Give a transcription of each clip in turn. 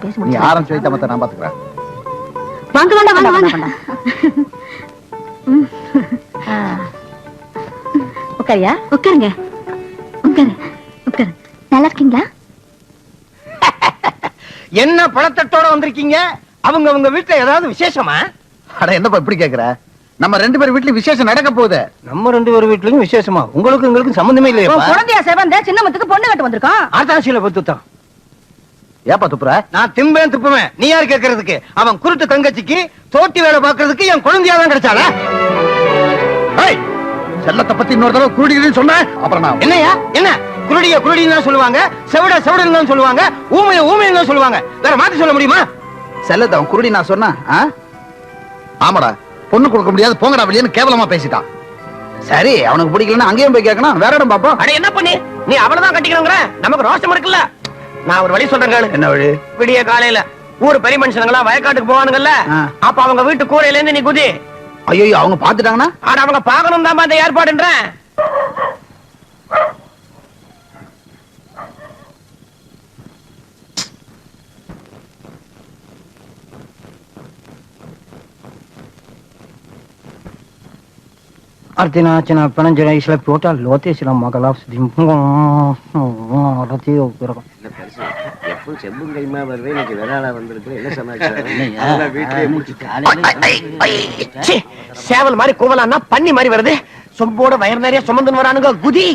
நான் பேசி நீ முடிச்சிடுறேன். ஆரம்பிச்சு வைத்த மத்த நான் பாத்துக்கிறேன். வாங்க வாங்க வாங்க. வாங்க ம். ஆ. உட்காரியா? உட்காருங்க. உட்காரு உட்காரு. நல்லா இருக்கீங்களா? என்ன பழத்தட்டோட வந்திருக்கீங்க? அவங்க அவங்க வீட்டுல ஏதாவது விசேஷமா? அட என்னப்பா இப்படி கேக்குற? நம்ம ரெண்டு பேர் வீட்லயும் விசேஷம் நடக்க போகுது. நம்ம ரெண்டு பேர் வீட்லயும் விசேஷமா? உங்களுக்கு எங்களுக்கு சம்பந்தமே இல்லையா குழந்தையா செவந்த சின்னமத்துக்கு பொண்ணு கட்டு வந்திருக்கோம் ஆட்டாசியில பத்துத்தான் ஏப்பா துப்புற? நான் திம்பேன் துப்புவேன். நீ யார் கேக்குறதுக்கு அவன் குருட்டு தங்கச்சிக்கு தோட்டி வேலை பாக்குறதுக்கு என் குழந்தையா தான் கிடைச்சாளா? ஏய், செல்லத்தை பத்தி இன்னொரு தடவை குருடின்னு சொன்ன? அப்புறம் நான் என்னையா என்ன? குருடிய குருடின்னு தான் சொல்லுவாங்க. செவிட செவிடன்னு தான் சொல்லுவாங்க. ஊமைய ஊமைன்னு தான் சொல்லுவாங்க. வேற மாத்தி சொல்ல முடியுமா? செல்லத்தை அவன் குருடி நான் சொன்னா ஆமாடா. பொண்ணு கொடுக்க முடியாது போங்கடா வெளியேன்னு கேவலமா பேசிட்டான். சரி அவனுக்கு பிடிக்கலன்னா அங்கேயும் போய் கேட்கணும். வேற இடம் பாப்போம் அட என்ன பண்ணி? நீ அவளதான் கட்டிக்கணுங்கிற? நமக்கு ரோஷம் இருக்குல்ல. நான் ஒரு வழி சொல்றேன் கேளு என்ன வழி விடிய காலையில ஊர் பெரிய மனுஷனுங்களா வயக்காட்டுக்கு போவானுங்கல்ல ஆ. அப்ப அவங்க வீட்டு கூரையில இருந்து நீ குதி ஐயோ அவங்க பாத்துட்டாங்கன்னா ஆனா அவங்க பாக்கணும் தான் அந்த ஏற்பாடுன்றேன் అర్ధనాచన పనంజన ఇట్లా పోట లోతేసిన మగలా எப்போ செம்பும் கைமா வருவே இன்னைக்கு விராடா வந்திருக்கு என்ன சமாச்சாரம் அதெல்லாம் வீட்டிலேயே முடிச்சுட்டேன் சேவல் மாதிரி கூவலான்னா பண்ணி மாதிரி வருது சொம்போட வயர் நிறைய சுமந்துன்னு வரானுங்க குதி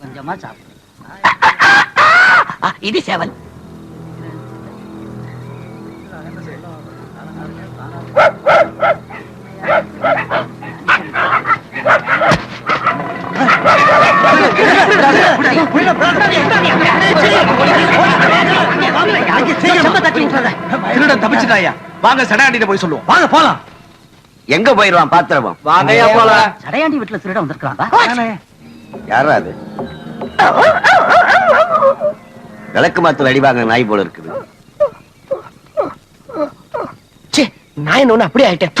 கொஞ்சமா சாப்பிடு இது சேவல் தப்பிச்சுட்டாயா வாங்க சடாண்டிட்ட போய் சொல்லுவோம். வாங்க போலாம். எங்க போயிருவான்? பாத்திரவன் வாங்கயா போலாம். சடையாண்டி வீட்டுல திருட வந்திருக்காங்க யாரா அது? விளக்கு மாத்து அடிவாங்க நாய் போல இருக்குது. ச்சே, நான் என்ன ஒண்ணு அப்படியே ஆயிட்டேன்.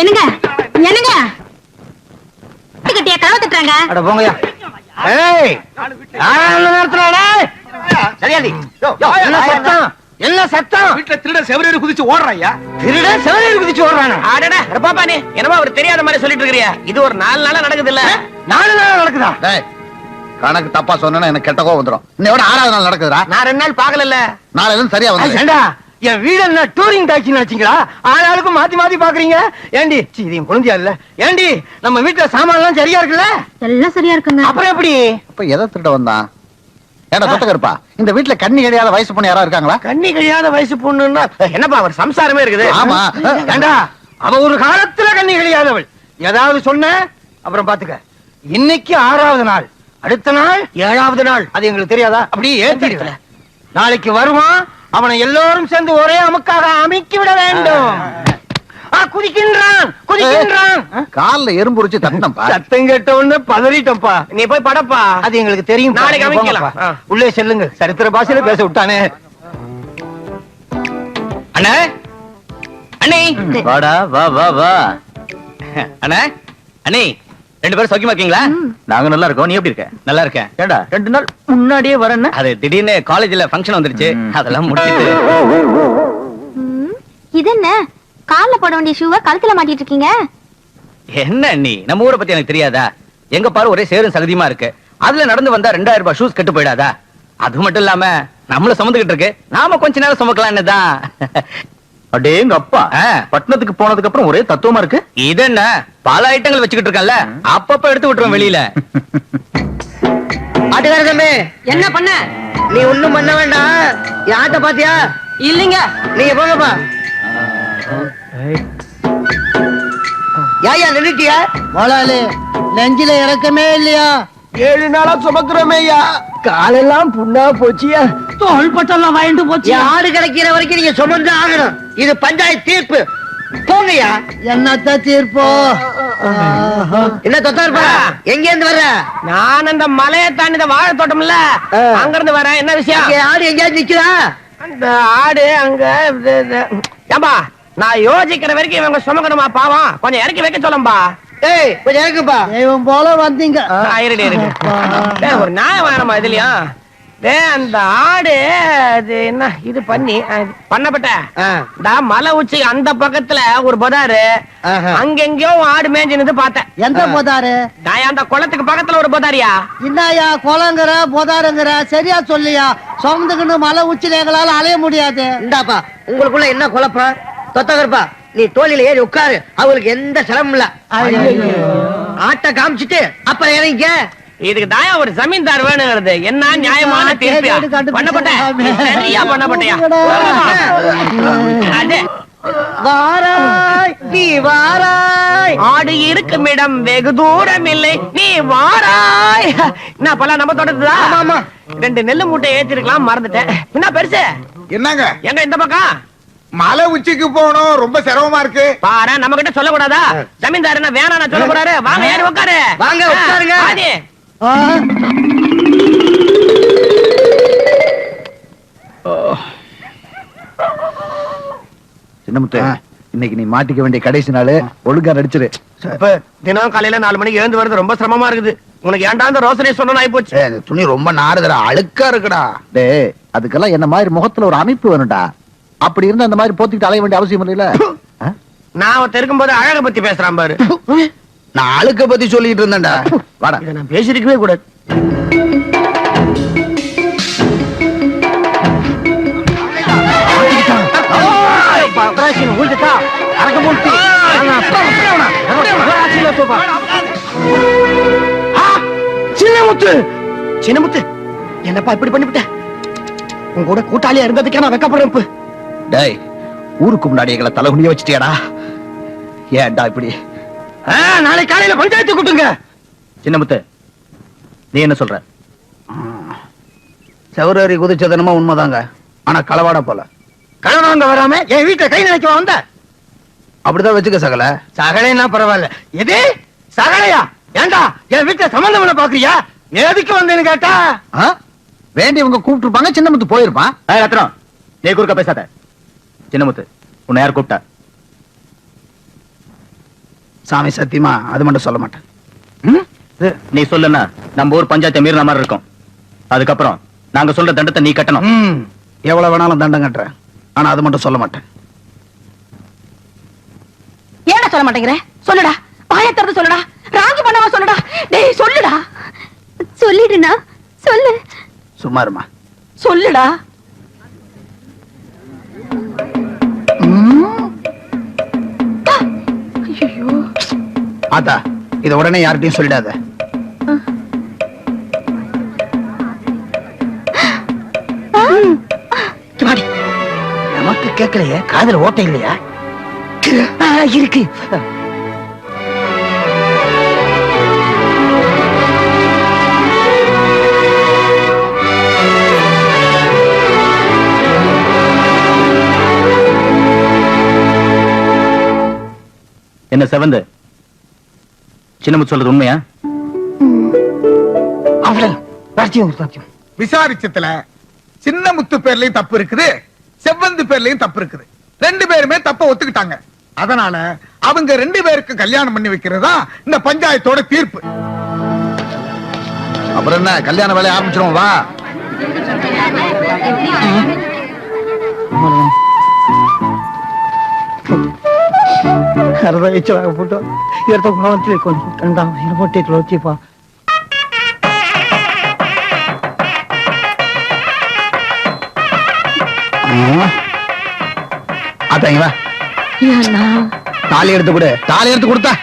என்னங்க? என்னங்க? கட்டியா கதவு தட்டுறாங்க. அட போங்கயா ஏய்! சரியாதி என்ன சத்தம்? வீட்டுல திருட செவரேறு குதிச்சு ஓடுறாயா திருட செவனேறி குதிச்சு ஓடுறானா? அட பாப்பா நீ. என்னமோ அவர் தெரியாத மாதிரி சொல்லிட்டு இருக்கறியா? இது ஒரு நாலு நாளா நடக்குது இல்ல நாலு நாளா நடக்குதா? கணக்கு தப்பா சொன்னா எனக்கு கெட்ட கோவம் வந்துடும் இன்னையோட ஆறாவது நாள் நடக்குதுடா. நான் ரெண்டு நாள் பாக்கல இருந்து சரியா வந்து என் வீடு என்ன டூரிங் டாக்ஸி வச்சீங்களா ஆளாளுக்கு மாத்தி மாத்தி பாக்குறீங்க. ஏண்டி? சீ, இது என் குழந்தையா இல்ல? ஏண்டி நம்ம வீட்டுல சாமான் எல்லாம் சரியா இருக்குல்ல? எல்லாம் சரியா இருக்குங்க. அப்புறம் எப்படி? இப்ப எதை திருட வந்தான்? ஏடா இந்த வீட்டுல கண்ணி கிடையாத வயசு பொண்ணு யாரா இருக்காங்களா? கண்ணி கழியாத வயசு பொண்ணுன்னா என்னப்பா அவர் சம்சாரமே இருக்குது. ஆமா. ஏண்டா அவ ஒரு காலத்துல கண்ணி கழியாதவள். ஏதாவது சொன்ன அப்புறம் பாத்துக்க. இன்னைக்கு ஆறாவது நாள். அடுத்த நாள் ஏழாவது நாள். அது எங்களுக்கு தெரியாதா? அப்படியே ஏத்திடுவேன். நாளைக்கு வருவான் அவனை எல்லோரும் சேர்ந்து ஒரே அமுக்காக அமைக்கி விட வேண்டும். குதிக்கின்றான் குதிக்கின்றான். கால்ல எறும்பு உரிச்சு தட்டினப்பா சத்தம் கேட்ட உடனே பதறிட்டப்பா நீ போய் படப்பா. அது எங்களுக்கு தெரியும் நாளைக்கு அமைக்கலாம் உள்ளே செல்லுங்க. சரித்திர பாஷையில பேச விட்டானே. அண்ணே? அண்ணே? வாடா வா வா வா. அண்ணே? அண்ணே ரெண்டு பேரும் சௌக்கியமா இருக்கீங்களா? நாங்க நல்லா இருக்கோம். நீ எப்படி இருக்க? நல்லா இருக்கேன். ஏண்டா? ரெண்டு நாள் முன்னாடியே வரேன்னு. அது திடீர்னு காலேஜ்ல ஃபங்க்ஷன் வந்துருச்சு. அதெல்லாம் முடிச்சிட்டு இது என்ன? கால்ல போட வேண்டிய ஷூவை கழுத்துல மாட்டிட்டு இருக்கீங்க? என்ன அண்ணி நம்ம ஊரை பத்தி எனக்கு தெரியாதா? எங்க பாரு ஒரே சேரும் சகதியுமா இருக்கு. அதுல நடந்து வந்தா ரெண்டாயிரம் ரூபாய் ஷூஸ் கெட்டு போயிடாதா? அது மட்டும் இல்லாம நம்மள சுமந்துகிட்டு இருக்கு. நாம கொஞ்ச நேரம் சுமக்கலாம்னு தான். அடேங்க அப்பா. பட்டணத்துக்கு போனதுக்கு அப்புறம் ஒரே தத்துவமா இருக்கு? இது என்ன பல ஐட்டங்கள் வச்சுக்கிட்டு இருக்கேன்ல. அப்பப்ப எடுத்து விட்டுருவேன் வெளியில. ஆட்டுக்கார தம்பி என்ன பண்ண? நீ ஒண்ணும் பண்ண வேண்டாம். ஆட்ட பாத்தியா? இல்லீங்க. நீங்க போங்கப்பா. ஏயா நின்னுட்டியா? முதலாளி நெஞ்சில இறக்கமே இல்லையா? ஏழு நாளா சுமக்குறோமே ஐயா. காலெல்லாம் புண்ணா போச்சியா? தோல் பட்டெல்லாம் வாங்கிட்டு போச்சு ஆடு கிடைக்கிற வரைக்கும் நீங்க சுமந்து ஆகணும். இது பஞ்சாயத்து தீர்ப்பு. போங்கய்யா. என்னத்த தீர்ப்போ? என்ன தொத்தா இருப்பா? எங்க இருந்து வர்ற? நான் அந்த மலையை தாண்டி இந்த வாழை தோட்டம்ல. அங்க இருந்து வரேன். என்ன விஷயம்? ஆடு எங்கேயாவது நிக்குதா? அந்த ஆடு அங்க ஏம்பா நான் யோசிக்கிற வரைக்கும் இவங்க சுமக்கணுமா பாவம்? கொஞ்சம் இறக்கி வைக்க சொல்லும்பா. ஏய் கொஞ்சம் இருக்குப்பா தெய்வம் போல வந்தீங்க. ஆயிரடி இருக்கு டேய், ஒரு நியாயம் வேணாமா இதுலயும் அந்த ஆடு அது என்ன? இது பண்ணி பண்ணப்பட்ட. மலை உச்சி அந்த பக்கத்துல ஒரு பதாரு. ஆஹா. அங்கெங்கயோ ஆடு மேய்ஞ்சினது பார்த்தேன். எந்த போதாரு? நான் அந்த குளத்துக்கு பக்கத்துல ஒரு பதாரியா? என்னய்யா குளங்கிற போதாருங்கிற சரியா சொல்லியா? சொந்தக்குன்னு மலை உச்சில எங்களால அலைய முடியாது. இந்தாப்பா உங்களுக்குள்ள என்ன குழப்பம்? தொத்தகர்ப்பா நீ தோழில ஏறி உட்காரு. அவங்களுக்கு எந்த சிரமம் இல்ல. ஆட்ட காமிச்சிட்டு அப்புறம் இறங்கிக்க. இதுக்கு தாயா ஒரு ஜமீன்தார் வேணுங்கிறது. என்ன நியாயமான தீர்ப்பியா பண்ணப்பட்ட. சரியா பண்ணப்பட்டயா? வாராய் நீ வாராய். ஆடு இருக்கும் இடம் வெகு தூரம் இல்லை நீ வாராய். என்ன பல நம்ம தொடர்ந்துதா ஆமா. ரெண்டு நெல்லு மூட்டை ஏத்திருக்கலாம் மறந்துட்டேன். என்ன பெருசு? என்னங்க? எங்க இந்த பக்கம்? மலை உச்சிக்கு போகணும் ரொம்ப சிரமமா இருக்கு. பாரு நம்ம கிட்ட சொல்ல கூடாதா ஜமீன்தார் என்ன வேணாம் சொல்ல போறாரு? வாங்க ஏறி உட்காரு. வாங்க, உட்காருங்க. சின்னமுத்து இன்னைக்கு நீ மாட்டிக்க வேண்டிய கடைசி நாள். ஒழுங்கா நடிச்சிரு. இப்ப தினம் காலையில நாலு மணிக்கு எழுந்து வருது ரொம்ப சிரமமா இருக்குது. உனக்கு ஏன்டா இந்த ரோசனை சொன்ன ஆயி போச்சு? துணி ரொம்ப நாறுதுடா. அழுக்கா இருக்குடா. டேய் அதுக்கெல்லாம் என்ன மாதிரி முகத்துல ஒரு அமைப்பு வேணும்டா. அப்படி இருந்தா அந்த மாதிரி போத்திக்கிட்டு அலைய வேண்டிய அவசியம் இல்லைல்ல? ஆ? நான் அவன் இருக்கும்போது அழக பத்தி பேசுறான் பாரு. நான் அழுக்க பத்தி சொல்லிட்டு இருந்தேன்டா. வாடா. இதை நான் பேசிருக்கவே கூடாது. சின்னமுத்து! சின்னமுத்து என்னப்பா இப்படி பண்ணிவிட்ட? உன் கூட கூட்டாளியா இருந்ததுக்கே நான் வெக்கப்படுறேன். டேய் ஊருக்கு முன்னாடி எங்களை தலைகுனிய வச்சிட்டியாடா? ஏன்டா இப்படி? ஆ, நாளைக்கு காலையில பஞ்சாயத்து கூட்டுங்க சின்னமுத்து நீ என்ன சொல்ற? செவரேறி குதிச்சது என்னமோ உண்மைதாங்க. ஆனா களவாட போல. கணவங்க வராம என் வீட்டுல கை நினைக்க வந்த? அப்படிதான் வச்சுக்க சகல. சகலைன்னா பரவாயில்ல. எது? சகலையா? ஏண்டா? என் வீட்டுல சம்பந்தம் பாக்குறியா? எதுக்கு வந்தேன்னு கேட்டா? வேண்டியவங்க கூப்பிட்டுருப்பாங்க சின்னமுத்து போயிருப்பான். ரத்னம் நீ குறுக்க பேசாத. சின்னமுத்து உன்னை யார் கூப்பிட்டா? சாமி சத்தியமா அது மட்டும் சொல்ல மாட்டேன். நீ சொல்லுன்னா நம்ம ஊர் பஞ்சாயத்தை மீறின மாதிரி இருக்கும். அதுக்கப்புறம் நாங்க சொல்ற தண்டத்தை நீ கட்டணும். எவ்வளவு வேணாலும் தண்டம் கட்டுறேன். ஆனா அது மட்டும் சொல்ல மாட்டேன். ஏன்டா சொல்ல மாட்டேங்கிற? சொல்லுடா. வாயை திறந்து சொல்லுடா. ராங்கி பண்ணவா சொல்லுடா. டேய் சொல்லுடா. சொல்லிடுனா சொல்லு. சும்மா இருமா. சொல்லுடா. ஆதா இதை உடனே யார்கிட்டையும் சொல்லிடாத. நமக்கு கேட்கலையே காதல் ஓட்டை இல்லையா இருக்கு. என்ன செவந்து? சின்னமுத்து சொல்றது உண்மையா? விசாரிச்சதுல சின்ன முத்து பேர்லயும் தப்பு இருக்குது செவ்வந்து பேர்லயும் தப்பு இருக்குது. ரெண்டு பேருமே தப்ப ஒத்துக்கிட்டாங்க. அதனால அவங்க ரெண்டு பேருக்கு கல்யாணம் பண்ணி வைக்கிறதா இந்த பஞ்சாயத்தோட தீர்ப்பு. அப்புறம் என்ன கல்யாண வேலையை ஆரம்பிச்சிருவோம் வா. ಅರ್ಧ ಹೆಚ್ಚಾಗ್ಬಿಟ್ಟು ಇರ್ತ ಗುಣವಂತ ಕಂಡ ಇರ್ಬಿಟ್ಟಿತ್ತು ಲೋಚಿಪ್ಪ ஆத்தாங்க வா தாலி எடுத்து கொடு தாலி எடுத்து கொடுத்தா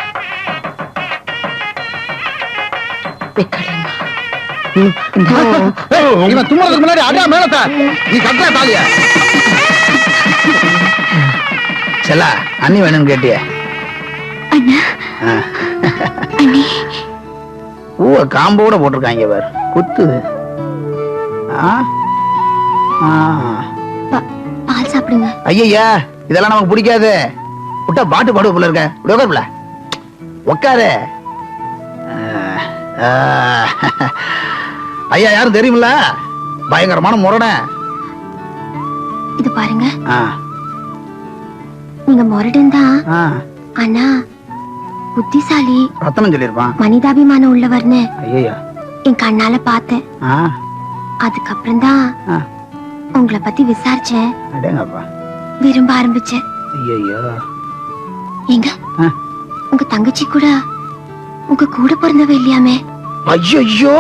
இவன் தும்முறதுக்கு முன்னாடி அடியா மேலத்த நீ கட்டுற தாலிய செல்லா அண்ணி வேணும்னு கேட்டிய பூவ காம்போட போட்டிருக்காங்க பாரு குத்துது ஆ? ஆ. பால் சாப்பிடுங்க. ஐயய்யா இதெல்லாம் நமக்கு பிடிக்காது. விட்டா பாட்டு பாடுவ போல இருக்க. இப்படி உட்காரு புள்ள. உட்காரு ஆ, ஆ. ஐயா யாரும் தெரியுமில்ல? பயங்கரமான முரணை இது பாருங்க. நீங்க முரடன் தான். ஆ. ஆனா புத்திசாலி. ரத்தனம் சொல்லியிருப்பான். மனிதாபிமானம் உள்ளவர்னு. ஐயா என் கண்ணால பார்த்தேன். அதுக்கப்புறம் தான் உங்களை பத்தி விசாரிச்சேன். விரும்ப ஆரம்பிச்சேன். எங்க. உங்க தங்கச்சி கூட உங்க கூட பிறந்தவ இல்லையாமே? ஐயோ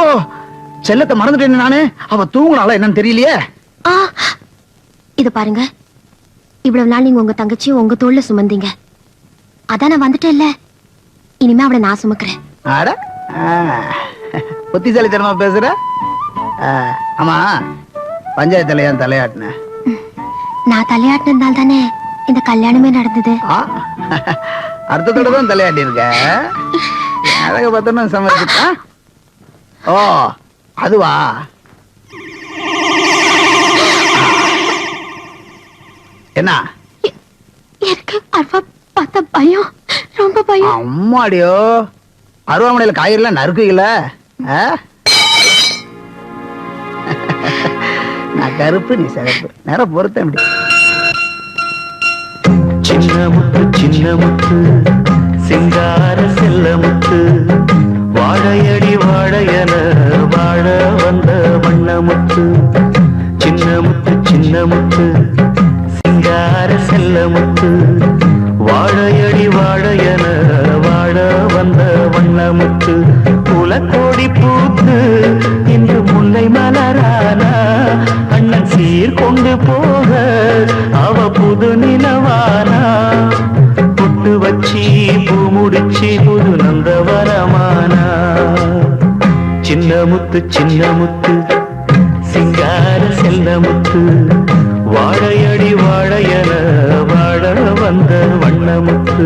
செல்லத்தை மறந்துட்டேன் நானு. அவ தூங்குனால என்னன்னு தெரியலையே. இத பாருங்க. இவ்வளவு நாள் நீங்க உங்க தங்கச்சியை உங்க தோல்ல சுமந்தீங்க. அதான் நான் வந்துட்டேன்ல. இனிமே அவளை நான் சுமக்கிறேன். அட ஆ, புத்திசாலித்தனமா பேசுற? ஆமா பஞ்சாயத்துல ஏன் தலையாட்டின? நான் தலையாட்டினதால் தானே இந்த கல்யாணமே நடந்தது. அர்த்தத்தோட தான் தலையாட்டி இருக்க அழக பார்த்தோன்னு சமைச்சுட்டா ஓ அதுவா? என்ன? எனக்கு அருவா பார்த்த பயம் ரொம்ப பயம். அம்மாடியோ அருவாமனையில காய்கறிலாம் நறுக்குல நான் கருப்பு நீ சிகப்பு. நேரம் பொறுத்த அப்படி. சின்ன முத்து சின்ன முத்து சிங்கார செல்ல முத்து வாழையடி வாழையன வாழ வந்த வண்ண முத்து. சின்ன முத்து சின்ன முத்து சிங்கார செல்ல முத்து. வாழையடி வாழையன வாழ வந்த வண்ண முத்து குலக்கோடி பூத்து இன்று முல்லை மலரானா? அண்ணன் சீர் கொண்டு போக அவ புது நிலவானா? பொட்டு வச்சி பூ முடிச்சி புது நந்தவரமானா சின்ன முத்து சின்ன முத்து சிங்கார செல்ல முத்து வந்த வண்ண முத்து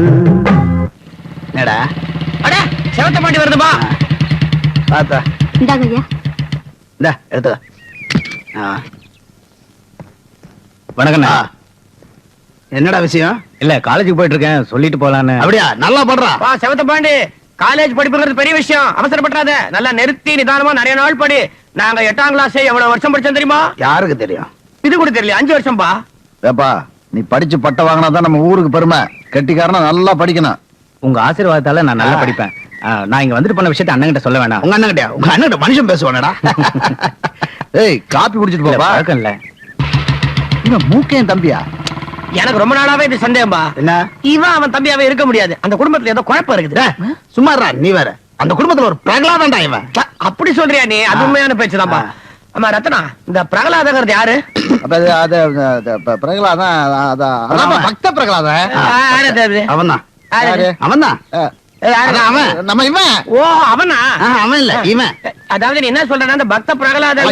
என்னடா? அட செவத்த மாட்டி வருதுப்பா. பார்த்தா இந்தாங்க ஐயா. இந்த எடுத்துக்க. வணக்கண்ணா. என்னடா விஷயம்? இல்ல காலேஜுக்கு போயிட்டு இருக்கேன் சொல்லிட்டு போலான்னு. அப்படியா? நல்லா படுறா. பா செவத்த பாண்டி காலேஜ் படிப்புங்கிறது பெரிய விஷயம். அவசரப்படாத நல்லா நிறுத்தி நிதானமா நிறைய நாள் படி. நாங்க எட்டாம் கிளாஸ் எவ்வளவு வருஷம் படிச்சோம் தெரியுமா? யாருக்கு தெரியும்? இது கூட தெரியல அஞ்சு வருஷம்பா. ஏப்பா நீ படிச்சு பட்ட வாங்கினா தான் நம்ம ஊருக்கு பெருமை. கெட்டிக்காரனா நல்லா படிக்கணும். உங்க ஆசீர்வாதத்தால நான் நல்லா. படிப்பேன். நான் இங்க வந்துட்டு பண்ண விஷயத்த அண்ணன் சொல்ல வேணாம். உங்க அண்ணன் கிட்டயா உங்க அண்ணன் மனுஷன் பேசுவானடா. ஏய் காப்பி குடிச்சிட்டு போப்பா. பழக்கம் இல்ல இவன் மூக்கையும் தம்பியா? எனக்கு ரொம்ப நாளாவே இது சந்தேகம்பா. என்ன? இவன் அவன் தம்பியாவே இருக்க முடியாது. அந்த குடும்பத்துல ஏதோ குழப்பம் இருக்குது. டேய், சும்மா இருடா, நீ வேற. அந்த குடும்பத்துல ஒரு பிரகலாதன்டா இவன். அப்படி சொல்றியா நீ? அது. உண்மையான பேச்சுதான்பா ஆ. ஆமா ரத்னா இந்த பிரகலாதங்கிறது யாரு? பிரகலாதன் பக்த பிரகலாதன்? அவன்தான்? அவன்தான். நம்ம இவன். ஓ அவனா? ஆ, அவன் இல்ல இவன். அதாவது நீ என்ன சொல்றேன்னா இந்த பக்த பிரகலாதன்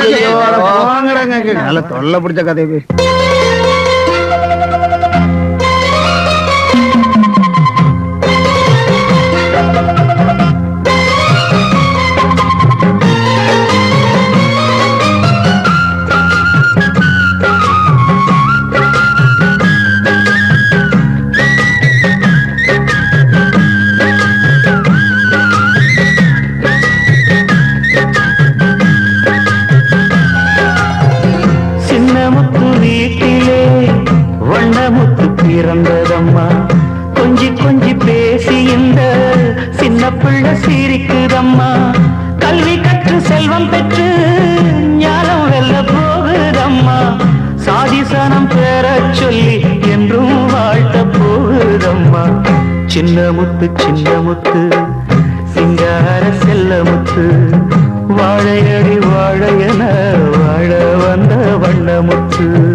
தொல்லை பிடிச்ச கதை கொஞ்சி பேசி இந்த சின்ன பிள்ளை சிரிக்குதம்மா. கல்வி கற்று செல்வம் பெற்று ஞானம் வெல்ல போகுதம்மா. சாதிசனம் பெறச் சொல்லி என்றும் வாழ்த்த போகுதம்மா. சின்ன முத்து சின்ன முத்து சிங்கார செல்ல முத்து வாழையடி வாழையன வாழ வந்த வண்ண முத்து.